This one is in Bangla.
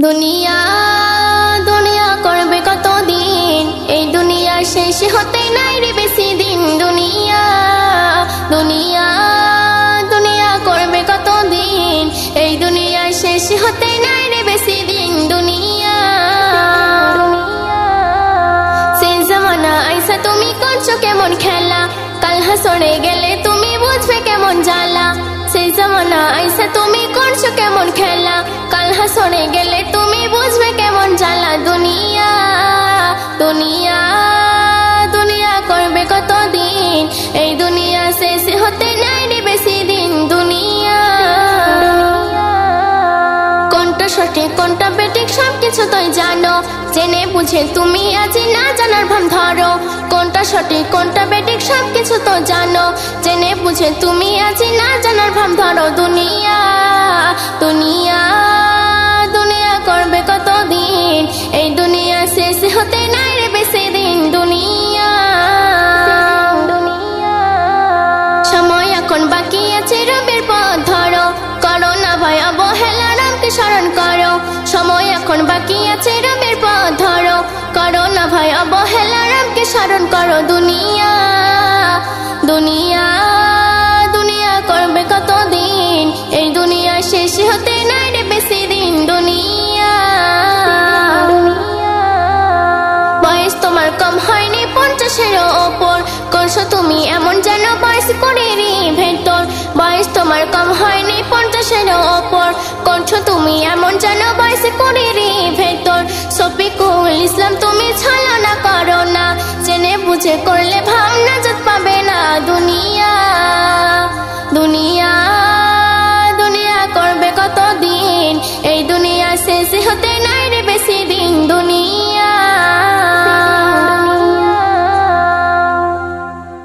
দুনিয়া দুনিয়া করবে কতদিন? এই দুনিয়া শেষ হতে নাই রে বেশি দিন। দুনিয়া দুনিয়া দুনিয়া করবে কতদিন? এই দুনিয়া শেষ হতে নাই রে বেশি দিন। দুনিয়া সেই জামানা আইসা তুমি করছ কেমন খেলা? কাল হাসনে গেলে জ্বালা জামানা আইসা তুমি করছ কেমন খেলা? কাল হাসনে গেলে তুমি বুঝবে কেমন জ্বালা। সঠিক, কোনটা বেটিক সব কিছু তুই জানো। জেনে বুঝে তুমি আজি না জানার ভান ধরো। কোনটা সঠিক, কোনটা বেটিক সব কিছু তো জানো। জেনে বুঝে তুমি আজি না জানার ভান ধরো। দুনিয়া বাকি আছে রবের পথ ধরো। করোনা ভয় অবহেলা রামকে স্মরণ করো দুনিয়া। দুনিয়া দুনিয়া করবে কতদিন? এই দুনিয়া শেষ হতে নাই রে বেশি দিন। দুনিয়া বয়স তোমার কম হয়নি পঞ্চাশের ওপর। করছ তুমি এমন যেন বয়স করে ভেতর। বয়স তোমার কম হয়নি পঞ্চাশের ওপর। করছ তুমি এমন যেন বয়স করে রুহুল ইসলাম, তুমি ছলনা করো না। জেনে বুঝে করলে ভাবনা যত পাবে না দুনিয়া। দুনিয়া দুনিয়া করবে কত দিন এই দুনিয়া শেষ হতে